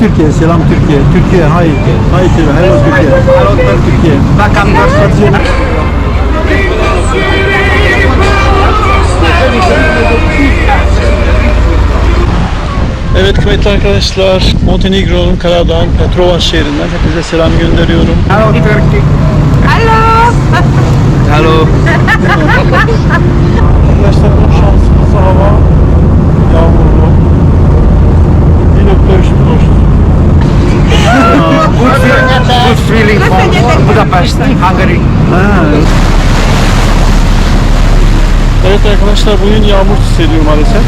Türkiye, selam Türkiye. Türkiye, hi. Hi, hello Türkiye. Hello Türkiye. Welcome. Evet kıymetli arkadaşlar, Montenegro'nun Karadağ'ın Petrovac şehrinden hepinize selam gönderiyorum. Hello Turkey. Hello. Hello. Arkadaşlar bu şansımız hava yağmurlu. Yine dövüştü dolaştı. Good, feel, good feeling from Budapest, Hungary. Evet arkadaşlar bugün yağmur hissediyor maalesef.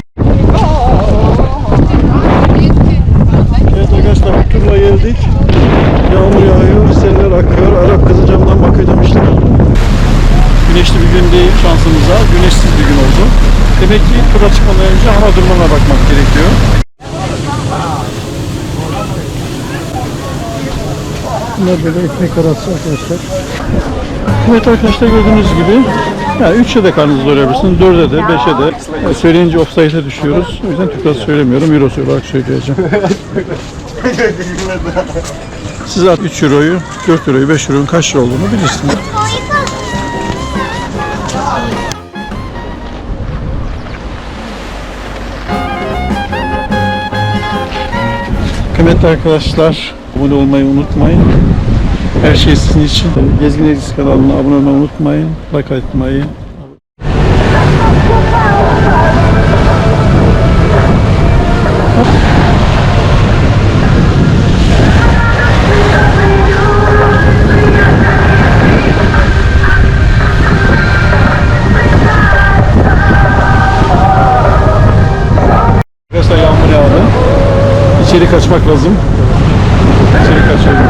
Evet arkadaşlar bir turla geldik. Yağmur yağıyor, seller akıyor. Arap kızı camdan bakıyor demişler. Güneşli bir gün değil şansımıza. Güneşsiz bir gün oldu. Demek ki tura çıkmadan önce hava durumuna bakmak gerekiyor. Bunlar böyle ekmek arası arkadaşlar. Evet arkadaşlar gördüğünüz gibi yani 3'e de karnınızı doyurabilirsiniz, 4'e de, 5'e de. Yani söyleyince offside'e düşüyoruz. O yüzden Türk lirası söylemiyorum, euro olarak söyleyeceğim. Siz artık 3 euroyu, 4 euroyu, 5 euro'nun kaç lira olduğunu bilirsiniz. Kıymetli arkadaşlar, abone olmayı unutmayın. Her şey sizin için. Gezgin Edis kanalına abone olmayı unutmayın. Like atmayı. Arkadaşlar yağmur yağdı. İçeri kaçmak lazım. İçeri kaçıyorum.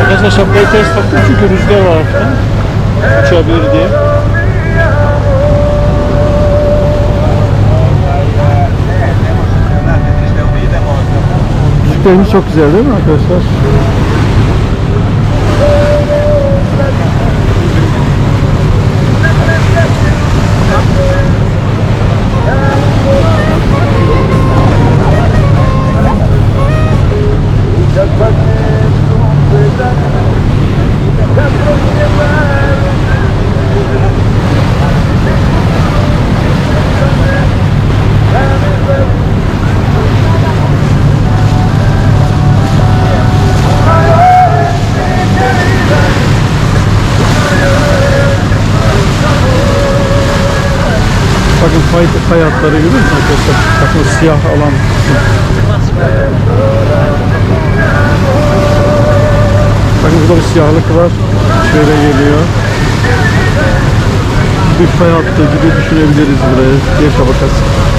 Arkadaşlar şapkayı ters taktım çünkü rüzgar var hafiften. Uçabilir diye. Müziklerimiz çok güzel değil mi arkadaşlar? Bakın fay, fay hatları görüyor musunuz arkadaşlar? Bakın o siyah alan kısmı. Bir siyahlık var. Şöyle geliyor. Bir fay gibi düşünebiliriz burayı. Yer tabakası.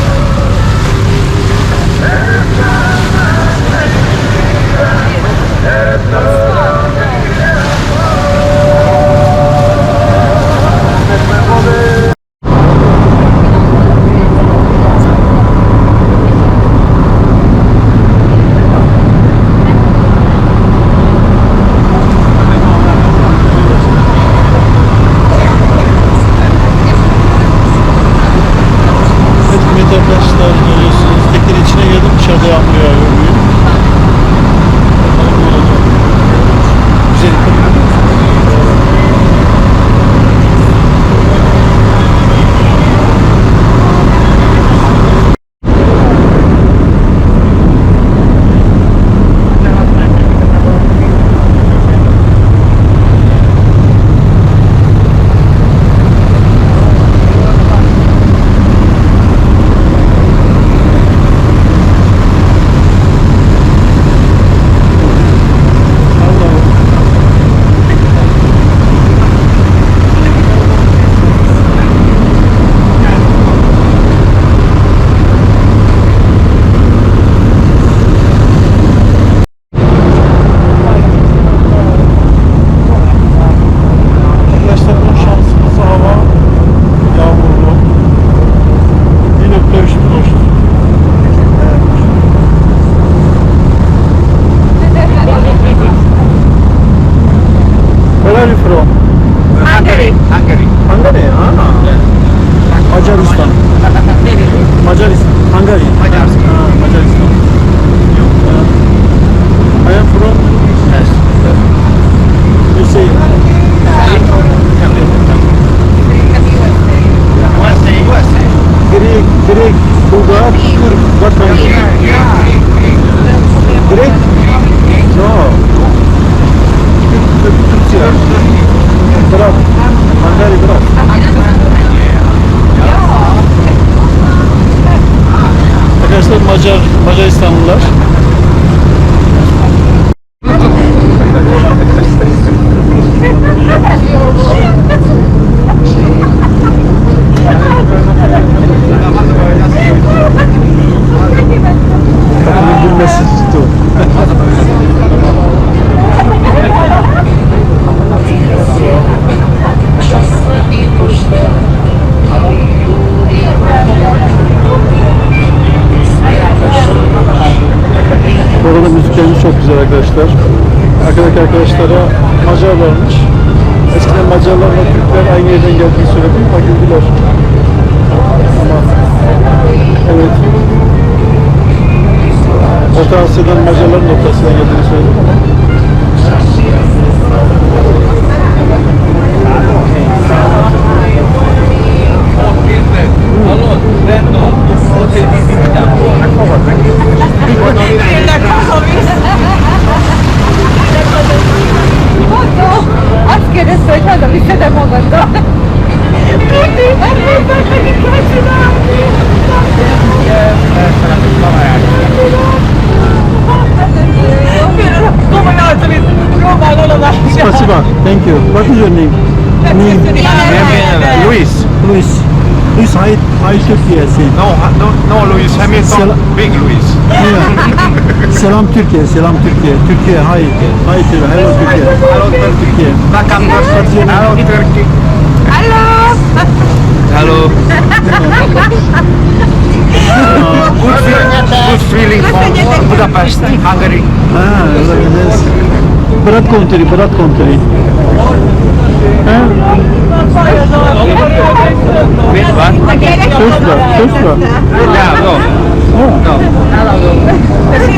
Hayır Türkiye senin. No, no, no, Luis Hamilton. Sel- Big Luis. selam Türkiye, selam Türkiye. Türkiye, hayır. Hayır Türkiye, hello Türkiye. Hello, Türkiye. To Hello, Turkey. Hello. Hello. good, feel, good feeling from Budapest, Hungary. Ha, öyle Bırak konteri, bırak konteri. Ha? With what? Söz ver, söz ver. Yeah, no. No. Evet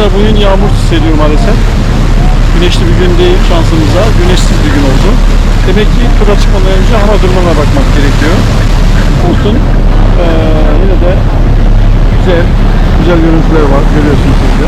arkadaşlar bugün yağmur hissediyor maalesef. Güneşli bir gün değil şansımıza. Güneşsiz bir gün oldu. Demek ki tura çıkmadan önce hava durumuna bakmak gerekiyor. Olsun. Ee, yine de güzel, güzel görüntüler var. Görüyorsunuz siz de.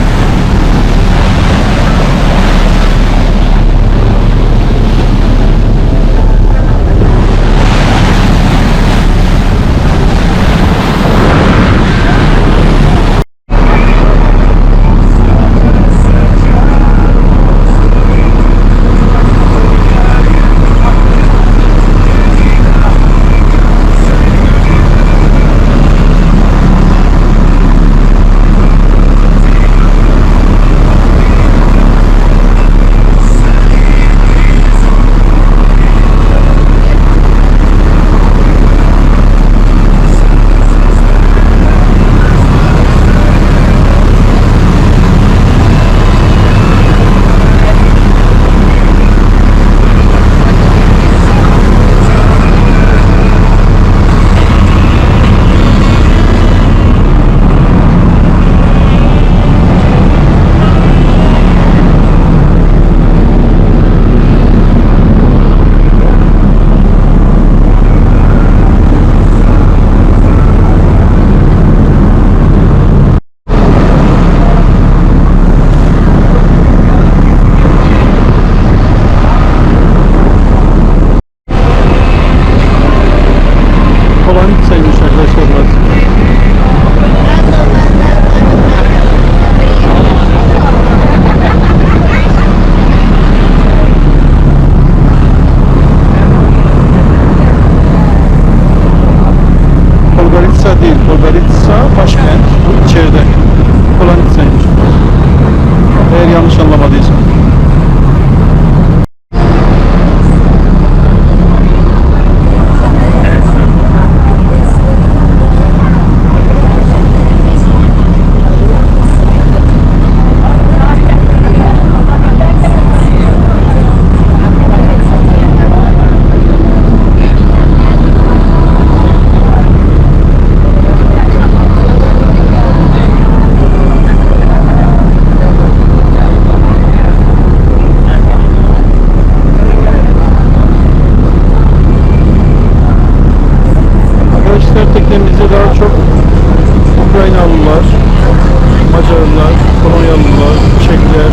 Makedonlular, Çekler,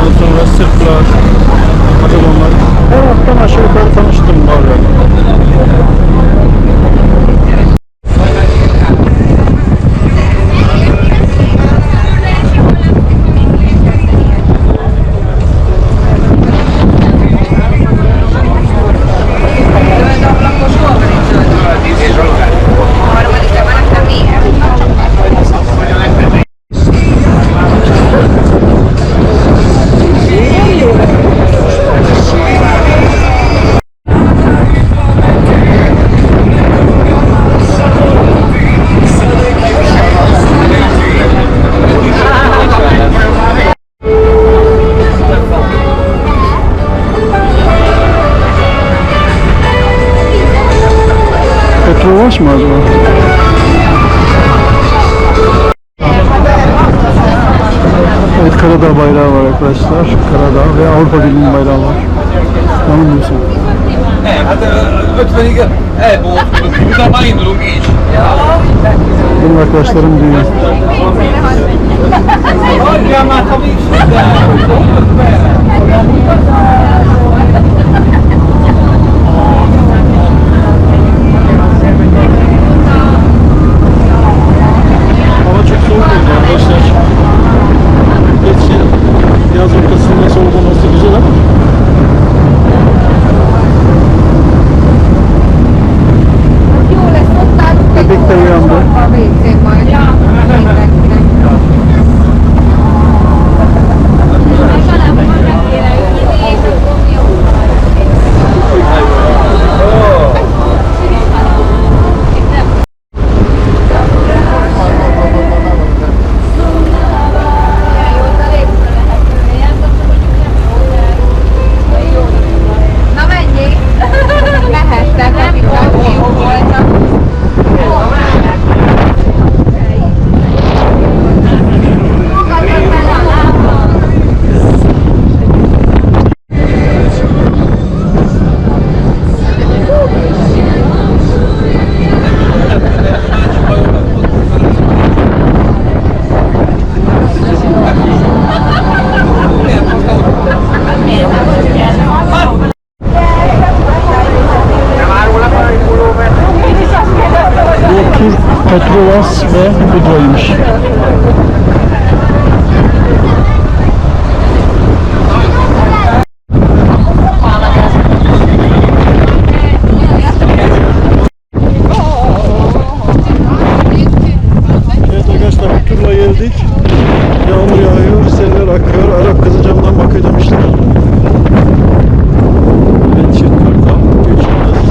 ondan sonra Sırplar, Makedonlar. Her alttan aşağı yukarı Avrupa Birliği'nin bayrağı var. Yanılmıyorsam. Tamanho do bicho. Benim arkadaşlarım düğün. Hava çok soğuk oldu arkadaşlar. Geçti. Yaz ortasında soğuk olması güzel ama Jó lesz, mondtátok, hogy Bebek de uyandı. a WC majd mindenkinek. Na menjél! Mehettek, akik nem jó voltak. bu tur Petrovas ve Budva'ymış. Evet arkadaşlar bu turla geldik. Yağmur yağıyor, seller akıyor. Arap kızı camdan bakıyor demişler. Evet çift kartal. Üç yıldız.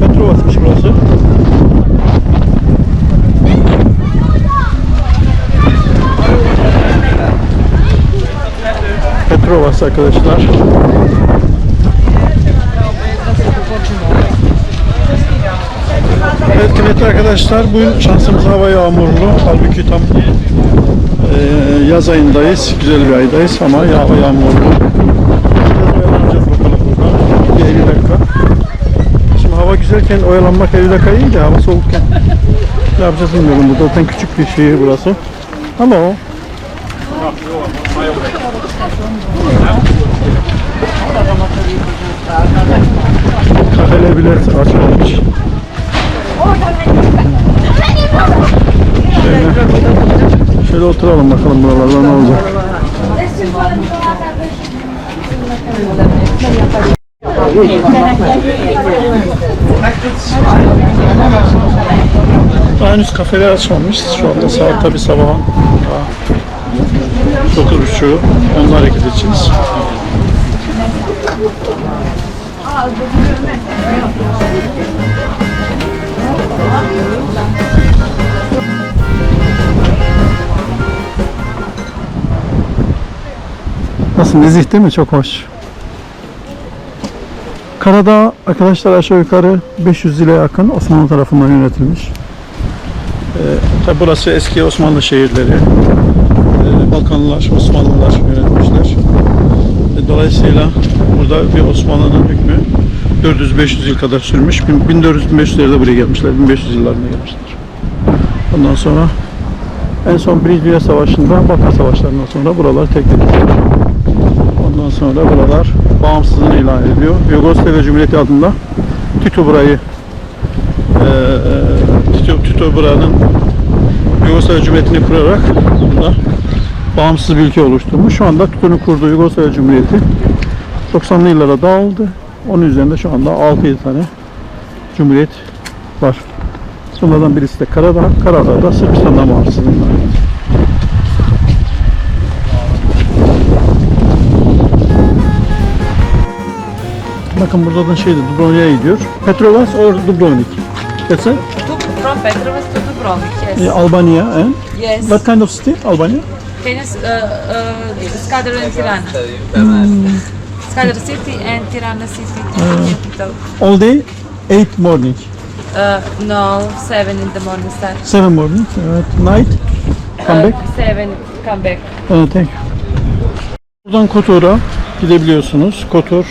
Petrovas'mış burası. Petrovas arkadaşlar. Evet kıymetli arkadaşlar bugün şansımız hava yağmurlu. Halbuki tam eee, yaz ayındayız. Güzel bir aydayız ama hava yağmurlu. Bir 50 dakika. Şimdi hava güzelken oyalanmak 50 dakika iyi de hava soğukken. Ne yapacağız bilmiyorum. Burada zaten küçük bir şehir burası. Hello. Kafele bilet açmamış. Şöyle, şöyle oturalım bakalım buralarda ne olacak. Daha henüz kafeler açmamış. Şu anda saat tabi sabahın daha dokuz buçuğu. Onunla hareket edeceğiz. Nasıl nezih değil mi? Çok hoş. Karadağ arkadaşlar aşağı yukarı 500 yıla yakın Osmanlı tarafından yönetilmiş. Ee, tabi burası eski Osmanlı şehirleri. Ee, Balkanlılar, Osmanlılar yönetmişler. Ee, dolayısıyla burada bir Osmanlı'nın hükmü 400-500 yıl kadar sürmüş. 1400-1500'lerde buraya gelmişler. 1500 yıllarında gelmişler. Ondan sonra en son Birinci Dünya Savaşı'nda, Balkan Savaşları'ndan sonra buralar terk edildi. Ondan sonra buralar bağımsızlığını ilan ediyor. Yugoslavya Cumhuriyeti adında Tito burayı eee Tito, Tito buranın Yugoslavya Cumhuriyeti'ni kurarak burada bağımsız bir ülke oluşturmuş. Şu anda Tito'nun kurduğu Yugoslavya Cumhuriyeti 90'lı yıllara dağıldı. Onun üzerinde şu anda 6-7 tane cumhuriyet var. Bunlardan birisi de Karadağ. Karadağ da Sırbistan'dan bağımsızlığına ait. Bakın burada da şeydi Dubrovnik'e gidiyor. Petrovas or Dubrovnik. That's it? From Petrovas to Dubrovnik, yes. Eh, Albania and Yes. what kind of city? Albania? Tennis, uh, uh, Skadar and Tirana. Skadar city and Tirana city capital. All day 8 morning. Uh, no, seven in the morning start. 7 morning. Evet. Night. Come back. Uh, seven, come back. Uh, thank you. Buradan Kotor'a gidebiliyorsunuz. Kotor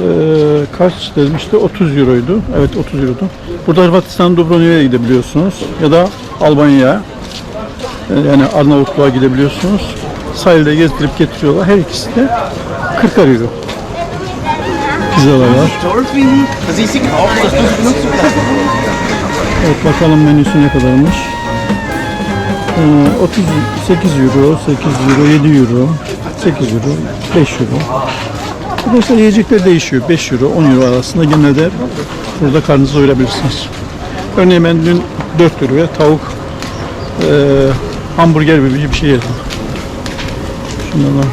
eee, kaç demişti? 30 euroydu. Evet 30 euroydu. Burada Hırvatistan Dubrovnik'e gidebiliyorsunuz. Ya da Albanya'ya e, yani Arnavutluğa gidebiliyorsunuz. Sahilde gezdirip getiriyorlar. Her ikisi de 40 euro. Pizzalar var. Evet bakalım menüsü ne kadarmış. Ee, 38 euro, 8 euro, 7 euro, 8 euro, 5 euro. Dolayısıyla yiyecekler değişiyor. 5 euro, 10 euro arasında gene de burada karnınızı doyurabilirsiniz. Örneğin ben dün 4 euroya tavuk e, hamburger gibi bir şey yedim. Şundan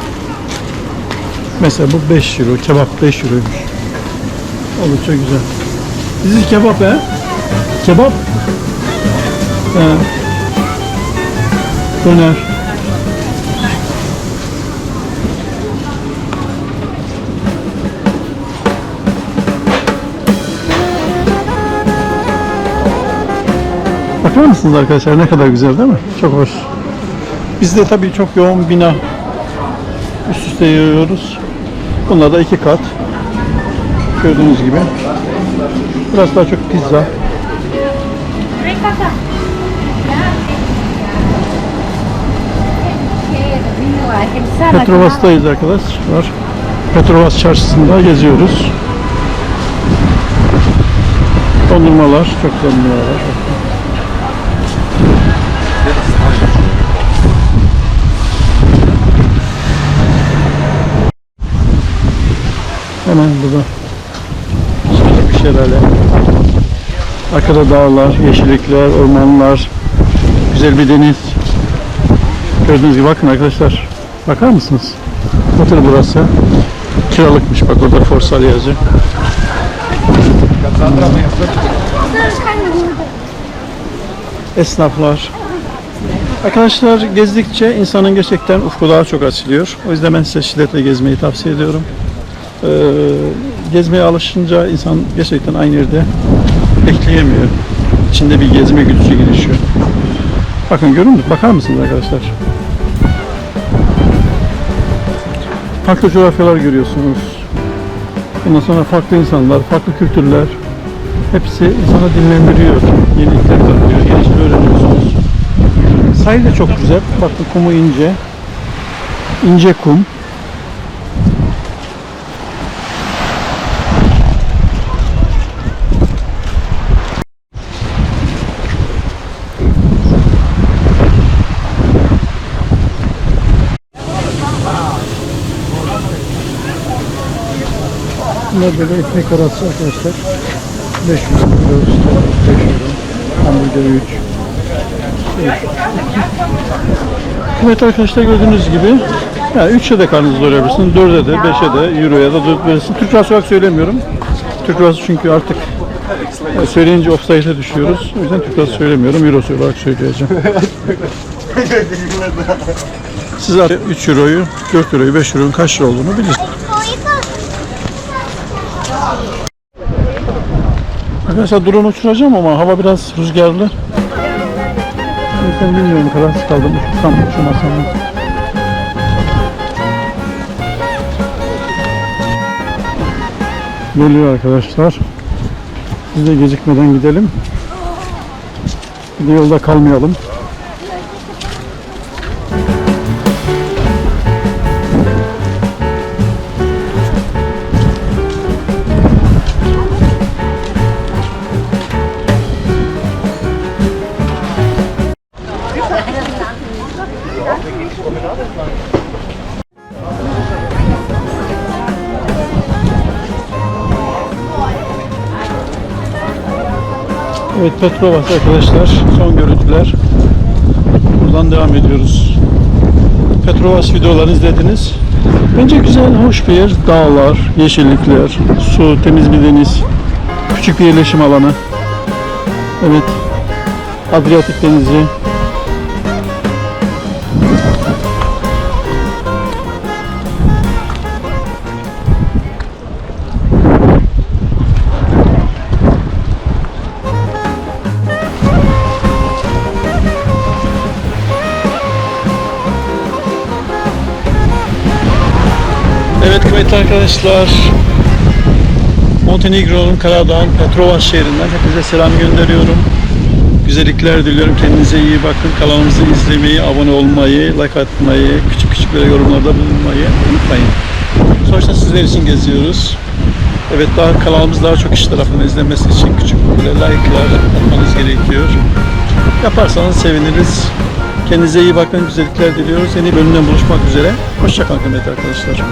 Mesela bu 5 euro, kebap 5 euroymuş. Oldukça güzel. Bizi kebap he? Kebap? He. Döner. Bakar mısınız arkadaşlar ne kadar güzel değil mi? Çok hoş. Biz de tabii çok yoğun bina üste yığıyoruz. Bunlar da iki kat. Gördüğünüz gibi. Burası daha çok pizza. Petrovas'tayız arkadaşlar. Petrovas çarşısında geziyoruz. Dondurmalar, çok dondurmalar Hemen burada küçük bir şelale. Arkada dağlar, yeşillikler, ormanlar, güzel bir deniz. Gördüğünüz gibi bakın arkadaşlar. Bakar mısınız? Otel burası. Kiralıkmış bak orada Forsal yazıyor. Esnaflar. Arkadaşlar gezdikçe insanın gerçekten ufku daha çok açılıyor. O yüzden ben size şiddetle gezmeyi tavsiye ediyorum. Ee, gezmeye alışınca insan gerçekten aynı yerde bekleyemiyor. İçinde bir gezme güdüsü gelişiyor. Bakın görüyor musunuz? Bakar mısınız arkadaşlar? Farklı coğrafyalar görüyorsunuz. Ondan sonra farklı insanlar, farklı kültürler. Hepsi insanı dinlendiriyor. Yenilikler katıyor, yeni şeyler öğreniyorsunuz. Sahil de çok güzel. Bakın kumu ince. İnce kum. Bunlar böyle ekmek arası arkadaşlar. 5 euro, kilo işte 5 euro. Hamburger 3. Evet arkadaşlar gördüğünüz gibi yani 3'e de karnınızı doyurabilirsiniz, 4'e de, 5'e de, Euro'ya da doyurabilirsiniz. Türk lirası olarak söylemiyorum. Türk lirası çünkü artık e, söyleyince offside'e düşüyoruz. O yüzden Türk lirası söylemiyorum, Euro olarak söyleyeceğim. Siz artık 3 Euro'yu, 4 Euro'yu, 5 Euro'nun kaç lira olduğunu bilirsiniz. Arkadaşlar drone uçuracağım ama hava biraz rüzgarlı. Yüzden bilmiyorum kararsız kaldım. Uçursam uçurmasam? Geliyor arkadaşlar. Biz de gecikmeden gidelim. Bir de yolda kalmayalım. Evet Petrovas arkadaşlar son görüntüler. Buradan devam ediyoruz. Petrovas videolarını izlediniz. Bence güzel, hoş bir yer. Dağlar, yeşillikler, su, temiz bir deniz, küçük bir yerleşim alanı. Evet. Adriyatik Denizi. Evet kıymetli arkadaşlar. Montenegro'nun Karadağ'ın Petrovan şehrinden hepinize selam gönderiyorum. Güzellikler diliyorum. Kendinize iyi bakın. Kanalımızı izlemeyi, abone olmayı, like atmayı, küçük küçük böyle yorumlarda bulunmayı unutmayın. Sonuçta sizler için geziyoruz. Evet daha kanalımız daha çok kişi tarafından izlenmesi için küçük böyle like'lar atmanız gerekiyor. Yaparsanız seviniriz. Kendinize iyi bakın. Güzellikler diliyoruz. Yeni bölümden buluşmak üzere. Hoşçakalın kıymetli arkadaşlar.